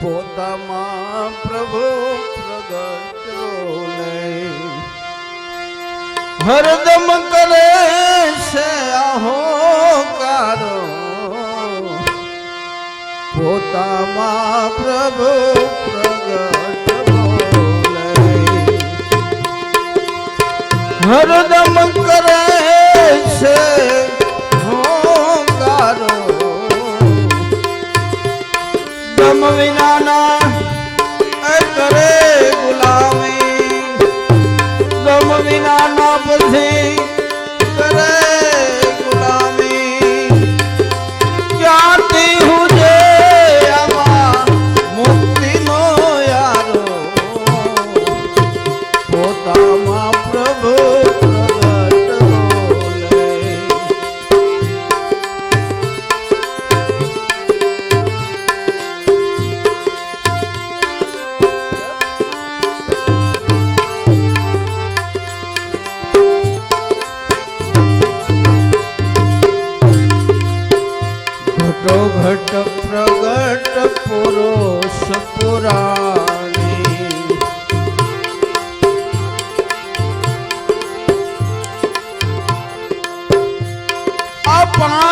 પોતામાં પ્રભુ પ્રગટ્યો નહીં. હરદમ કરે છે આહો કારો પોતામાં પ્રભુ પ્રગટ્યો નહીં. હરદમ કરે pan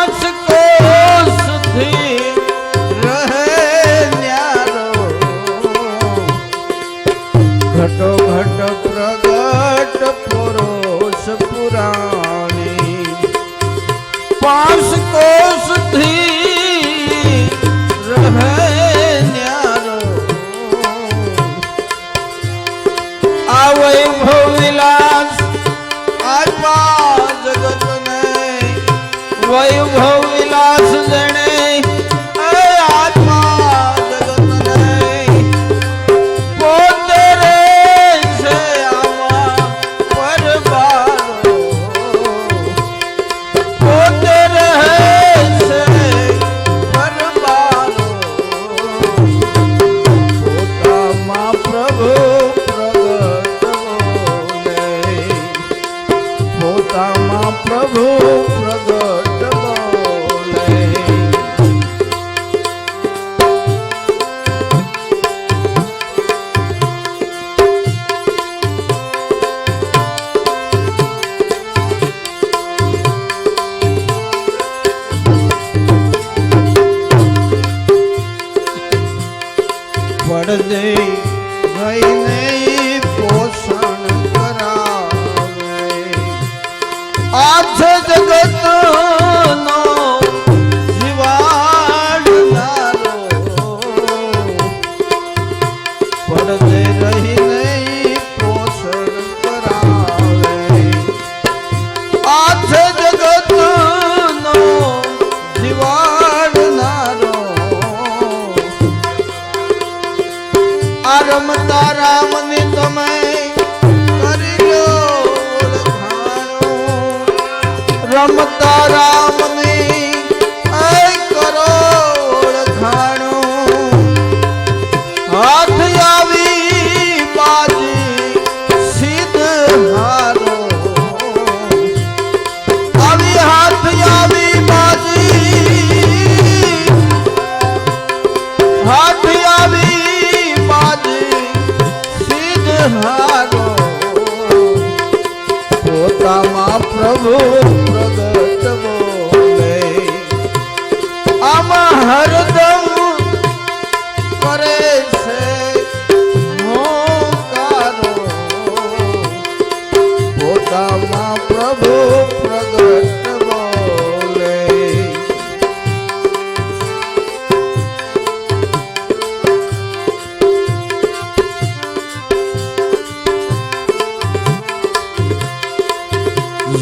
ચડજે પ્રભુ પ્રગટ આમાં હરદમ કરે છે મોકારો પોતામાં પ્રભુ પ્રગટ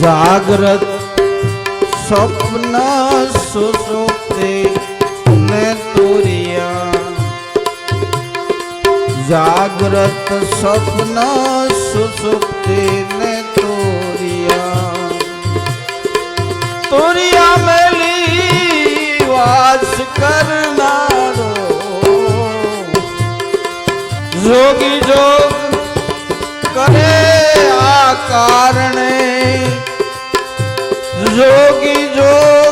જાગ્રત સ્વપ્ન સુસુપ્તિ ને તુરિયા. જાગ્રત સ્વપ્ન સુસુપ્તિ ને તુરિયા. તુરિયા મેલી વાસ કરનારો. જોગી જોગ કરે આ કારણે. যোগী যোগ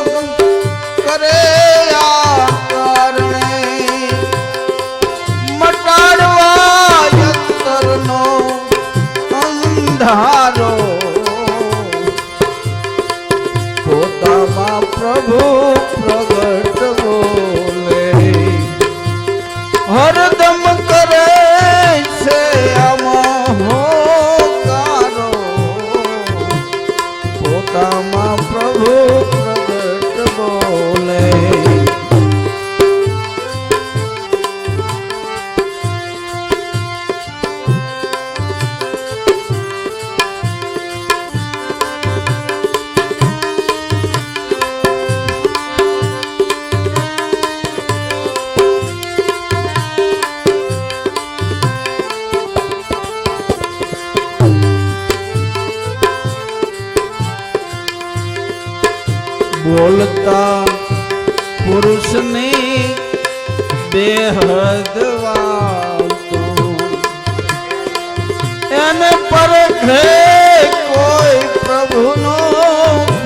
બેહદ એને પરખે કોઈ પ્રભુનો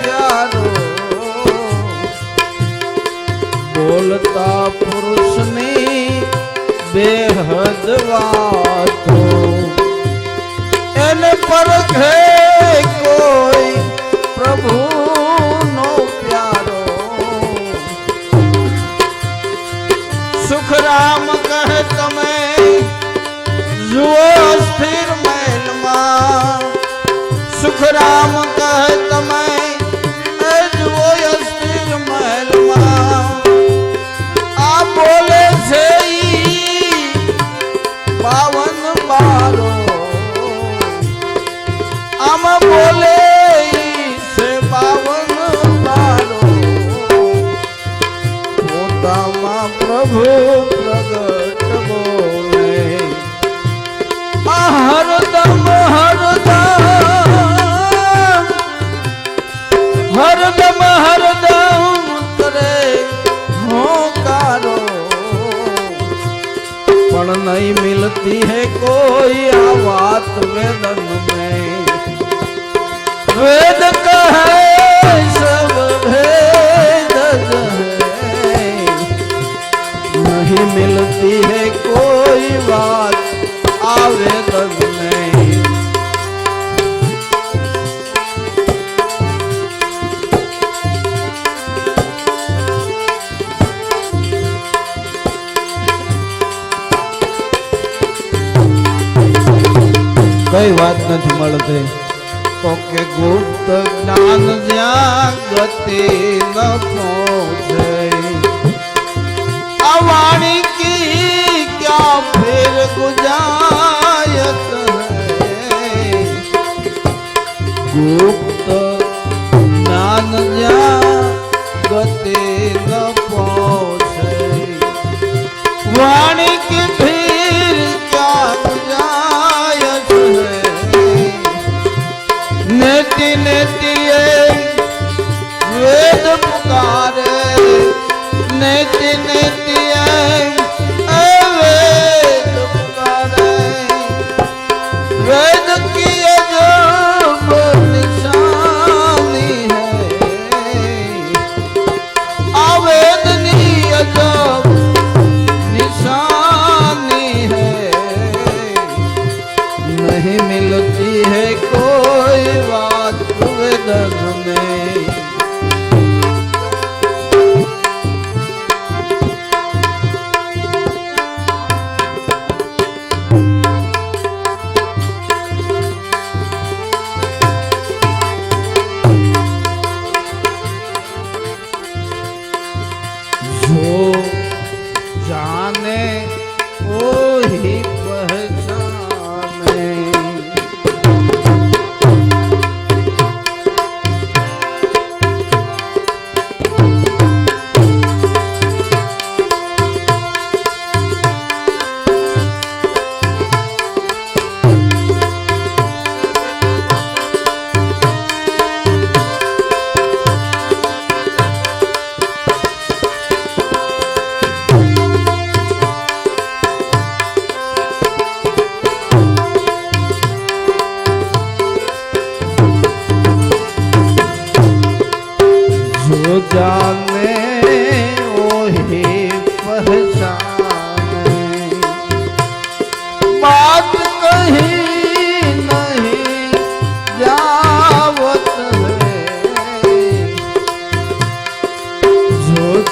પ્યારો. બોલતા પુરુષની બેહદ વાતો. સુખરામ કહે, તમે જુઓ સ્થિર મહેલમાં. સુખરામ કહે, તમે જુઓ સ્થિર મહેલમાં. આ બોલે છે પાવન બારો. આમાં બોલે છે પાવન બારો. પોતામાં नहीं मिलती है कोई आवात वेदन में वेद कहे सब भेद है नहीं मिलती है કઈ વાત નથી મળતી. તો કે ગુપ્ત જ્ઞાન જ્યાં ગતિ ન પહોંચે અવાણી વાણી કી ક્યાં ફેર ગુજાયત ગુપ્ત જાને ઓ હે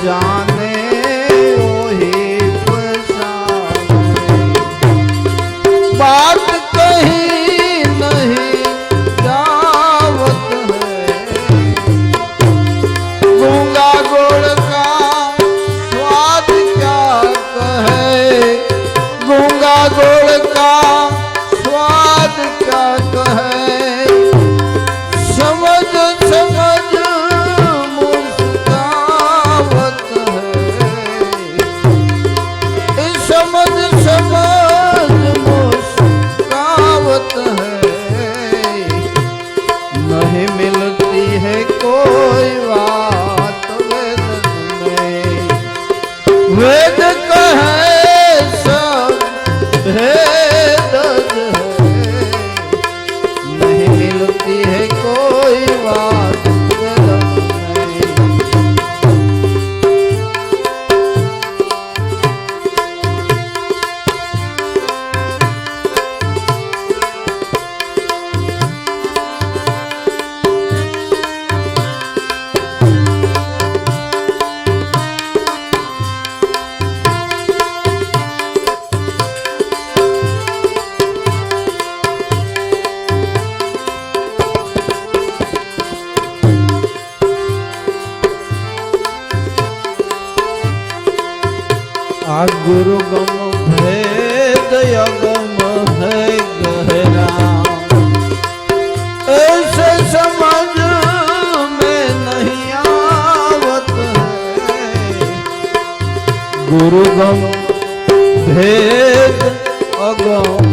जाने नहीं मिलती है कोई बात ગુરુ ગમ ભેદ યગમ હૈ ગહરા એસે સમજ મેં નહીં આવત ગુરુ ગમ ભેદ અગમ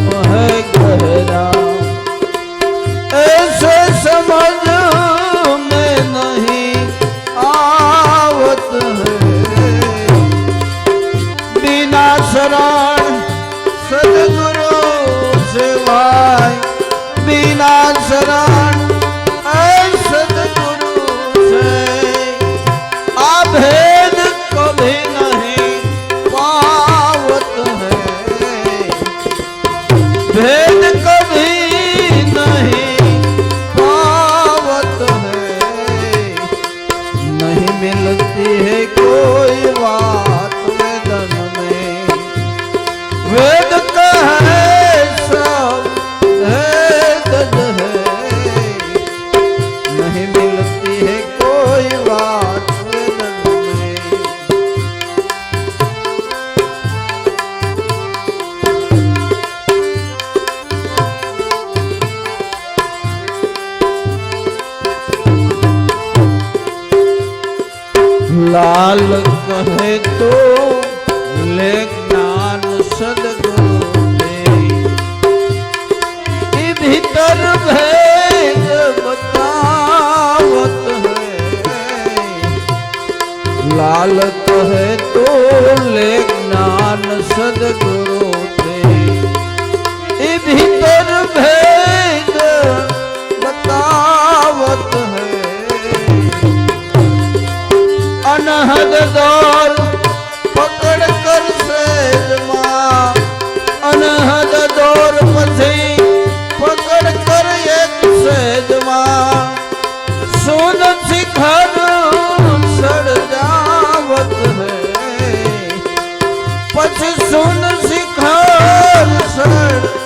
लाल कहे तो ले ज्ञान सदगुरु दे भीतर भेद बतावत है। लाल कहे तो ले ज्ञान सदगुरु ई भीतर भेद અનહદ પકડ કરશે અનહદ દોર પછી પકડ કરીએ સેજમાં સુન શિખર સળજાવત હે. પછી સુન શિખર સળ